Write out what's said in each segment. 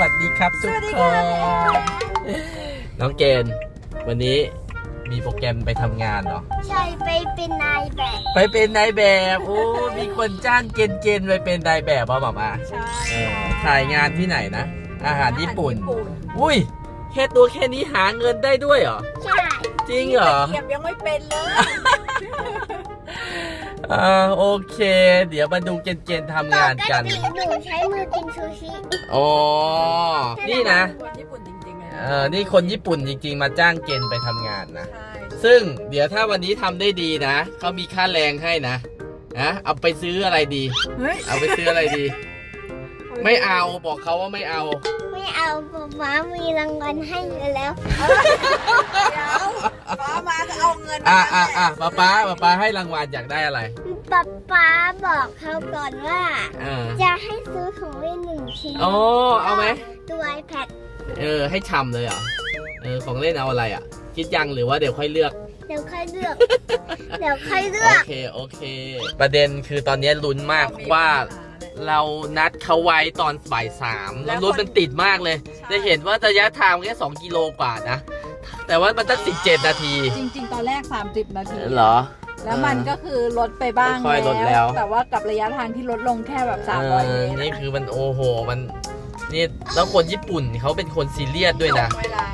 วัสดีครับทุกคนน้องเกณฑ์วันนี้มีโปรแกรมไปทำงานเหรอ ใช่ไปเป็นนายแบบ ไปเป็นนายแบบโอ้มีคนจ้างเกณฑ์เกณฑ์ไปเป็นนายแบบป่ะหมอมาใช่เออถ่ายงานที่ไหนนะอาหารญี่ปุ่นอาหารญี่ปุ่น อุ้ยแค่ตัวแค่นี้หาเงินได้ด้วยเหรอ ใช่ จริงเหรอตะเกียบยังไม่เป็นเลย อ่าโอเค เดี๋ยวมาดูเกณฑ์เกณฑ์ทำงานกันปกติหนูใช้มือกินซูชิอ๋อ นี่นะ คนญี่ปุ่นจริงๆเลยเออนี่คนญี่ปุ่นจริง ๆ มาจ้างเกณฑ์ไปทำงานนะ ใช่ซึ่งเดี๋ยวถ้าวันนี้ทำได้ดีนะเขามีค่าแรงให้นะนะเอาไปซื้ออะไรดี เฮ้ยเอาไปซื้ออะไรดี ไม่เอาบอกเขาว่าไม่เอา ไม่เอาป๊าป๊ามีรางวัลให้อยู่แล้ว เดี๋ยว ฟ้ามาจะเอาเงินอะมาอะอะป้าป้าป้าป้าให้รางวัลอยากได้อะไรป๊าป๊าบอกเขาก่อนว่า อ่าจะให้ซื้อของเล่นหนึ่งชิ้นโอ้เอาไหมตัว iPad เออ ให้ชำเลยเหรอเออของเล่นเอาอะไรอะ คิดยังหรือว่าเดี๋ยวค่อยเลือก เดี๋ยวค่อยเลือก เดี๋ยวค่อยเลืโออกเคโอเค ประเด็นคือตอนนี้ลุ้นมากเพราะว่า เรานัดเขาไว้ตอนบ่ายสามแล้วรถมันติดมากเลย จะเห็นว่าระยะทางแค่2กิโลกว่านะ แต่ว่ามันตั้ง17นาที จริง ๆ ตอนแรก 30 นาที เหรอ แล้วมันก็คือลดไปบ้างค่อยๆลดแล้ว แต่ว่ากับระยะทางที่ลดลงแค่แบบเอ300อเมตรนี่คือมันโอ้โห มัน นี่แล้วคนญี่ปุ่นเขาเป็นคนซีเรียสด้วยนะ เวลามากเออ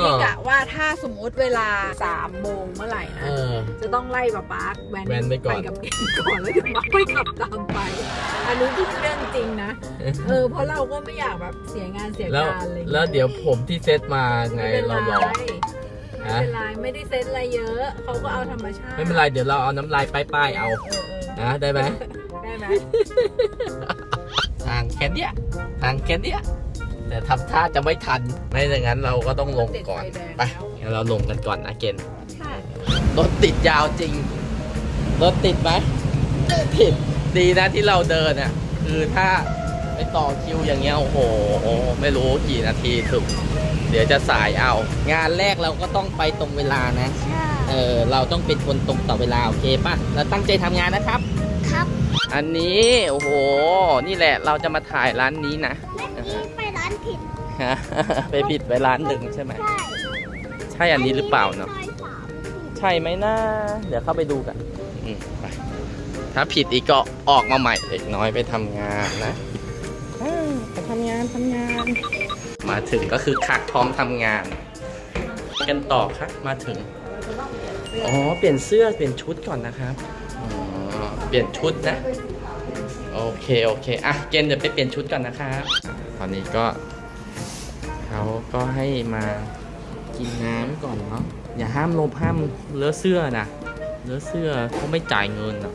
นี่กะว่าถ้าสมมุติเวลา3โมงเมื่อไหร่นะเออจะต้องไล่ป๊าป๊าแวนแว้นไปก่อน กับเกมก่อนแล้วเดี๋ยวป๊าค่อยขับตามไป อันนี้คือเรื่องจริงนะ เออเพราะเราก็ไม่อยากแบบเสียงานเสียแล้วการอะไรอย่างแล้วเงี้ยเดี๋ยวผมที่เซตมาไงไม่เป็นไรเรารอไม่ฮะ เป็นไรไม่ได้เซ็ตอะไรเยอะเขาก็เอาธรรมชาติไม่เป็นไรเดี๋ยวเราเอาน้ำลายป้ายๆเอา เออเออนะได้ไหมได้ไหม ทางแค่เนี้ยทางแค่เนี้ย แต่ทำท่าจะไม่ทัน ไม่อย่างนั้นเราก็ต้องลงติดก่อนไฟแดงไปแล้วงั้นเราลงกันก่อนนะเกณฑ์ใช่รถติดยาวจริง รถติดไหมติด ดีนะที่เราเดินอะ คือถ้าไปต่อคิวอย่างเงี้ยโอ้โห ไม่รู้กี่นาทีถึง เดี๋ยวจะสายเอา งานแรกเราก็ต้องไปตรงเวลานะใช่เออ เราต้องเป็นคนตรงต่อเวลาโอเคป่ะ เราตั้งใจทำงานนะครับ ครับ อันนี้ โอ้โห นี่แหละเราจะมาถ่ายร้านนี้นะ ฮะไปผิดไปร้านหนึ่งใช่ไหม ใช่ใช่อันนี้หรือเปล่าเนาะซอยสามใช่ไหมนะเดี๋ยวเข้าไปดูกันอืมไปถ้าผิดอีกก็ออกมาใหม่เด็กน้อยไปทำงานนะอ่าไปทำงานทำงาน มาถึงก็คือคักพร้อมทำงาน กันต่อครับมาถึง อ๋อ เปลี่ยนเสื้อเปลี่ยนชุดก่อนนะครับ อ๋อ เปลี่ยนชุดนะ โอเค โอเค อะ เกณฑ์เดี๋ยวไปเปลี่ยนชุดก่อนนะครับอะตอนนี้ก็ เขาก็ให้มากินน้ำก่อนเนาะอย่าห้ามลบห้ามเลอะเสื้อนะเลอะเสื้อเขาไม่จ่ายเงินหรอก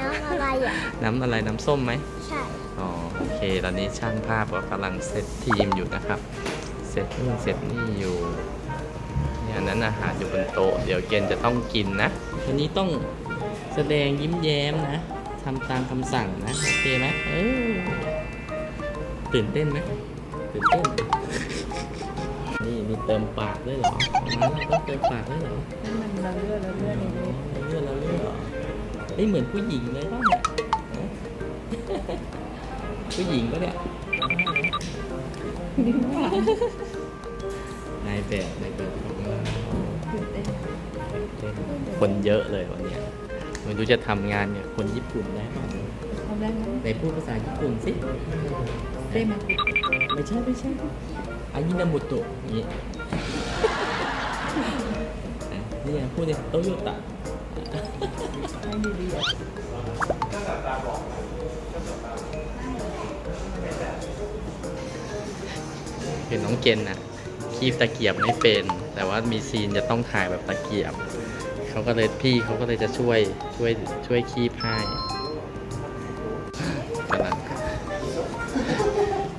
น้ำอะไรอะน้ำอะไรน้ำส้มไหมใช่อ๋อโอเค ตอนนี้ช่างภาพก็กำลังเซตทีมอยู่นะครับเซตนู่นเซตนี่อยู่เนี่ยอันนั้นอาหารอยู่บนโต๊ะเดี๋ยวเกณฑ์จะต้องกินนะวันนี้ต้องแสดงยิ้มแย้มนะทำตามคำสั่งนะ โอเคไหมเออตื่นเต้นไหม ตื่นเต้นนี่มีเติมปากด้วยเหรอมาแล้วต้องเติมปากด้วยเหรอให้มันละเลือดละเลือดนิดนึงเลือดแล้วเลือดเหรอเฮ้ยเหมือนผู้หญิงเลยป่ะเนี่ยผู้หญิงปะเนี่ยนายแบบนายแบบของเราตื่นเต้นคนเยอะเลยวันเนี้ยไม่รู้จะทำงานกับคนญี่ปุ่นได้ป่ะทำได้ไหมไหนพูดภาษาญี่ปุ่นสิได้ไหม ไม่ใช่ไม่ใช่อันนี้นามุโตะอย่างงี้อ่นี่ไงพูดเนี่ยโตโยต้ให้ดีๆอะคือน้องเกณฑ์น่ะ คีบตะเกียบไม่เป็น แต่ว่ามีซีนจะต้องถ่ายแบบตะเกียบ เขาก็เลยพี่เขาก็เลยจะช่วยช่วยช่วยคีบให้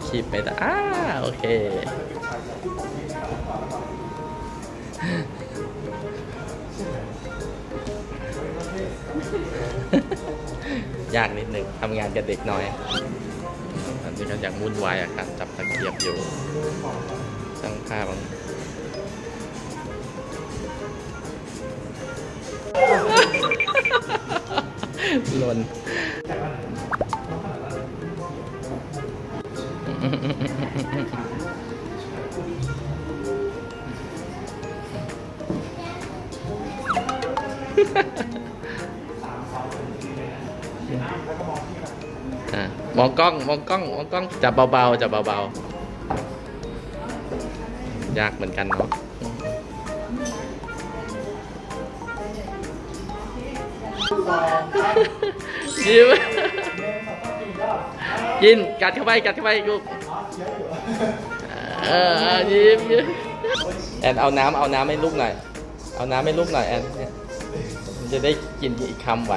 คีบไปแต่อ้าโอเค ยากนิดหนึ่งทำงานกับเด็กน้อยตอนนี้ก็ยังวุ่นวายกับการจับตะเกียบอยู่ช่างภาพมันหล่น อะมองกล้องมองกล้องมองกล้องจับเบาๆจับเบาๆ ยากเหมือนกันเนาะยิ้มกินกัดเข้าไปกัดเข้าไปลูกเออเออยิ้มยิ้มแอนเอาน้ำเอาน้ำให้ลูกหน่อย เอาน้ำให้ลูกหน่อยแอนเนี่ย มันจะได้กินอีกคำไหว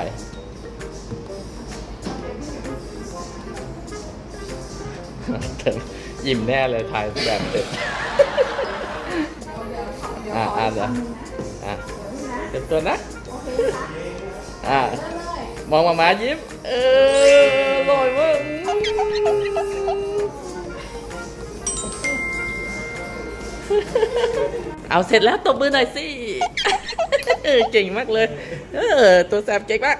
ยิ้มแน่เลยถ่ายแบบเสร็จอะอะเดี๋ยวอะเต็มตัวนะ อะมองมามายิ้ม เอออร่อยมากเอาเสร็จแล้วตบมือหน่อยสิ เออเก่งมากเลย เออตัวแสบเก่งมาก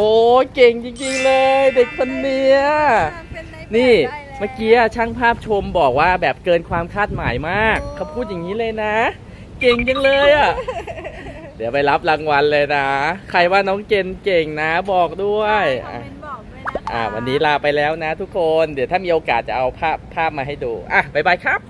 อื้อโอ้ยเก่งจริงๆเลยเด็กคนเนี้ยนี่เมื่อกี้ช่างภาพชมบอกว่าแบบเกินความคาดหมายมากเขาพูดอย่างนี้เลยนะ เก่งจังเลยอะเดี๋ยวไปรับรางวัลเลยนะ ใครว่าน้องเจนเก่งนะบอกด้วยคอมอะเมนต์บอกด้วยนะคะอ่าวันนี้ลาไปแล้วนะทุกคน เดี๋ยวถ้ามีโอกาสจะเอาภาพภาพมาให้ดู อะบ๊ายบายครับบ๊ายบาย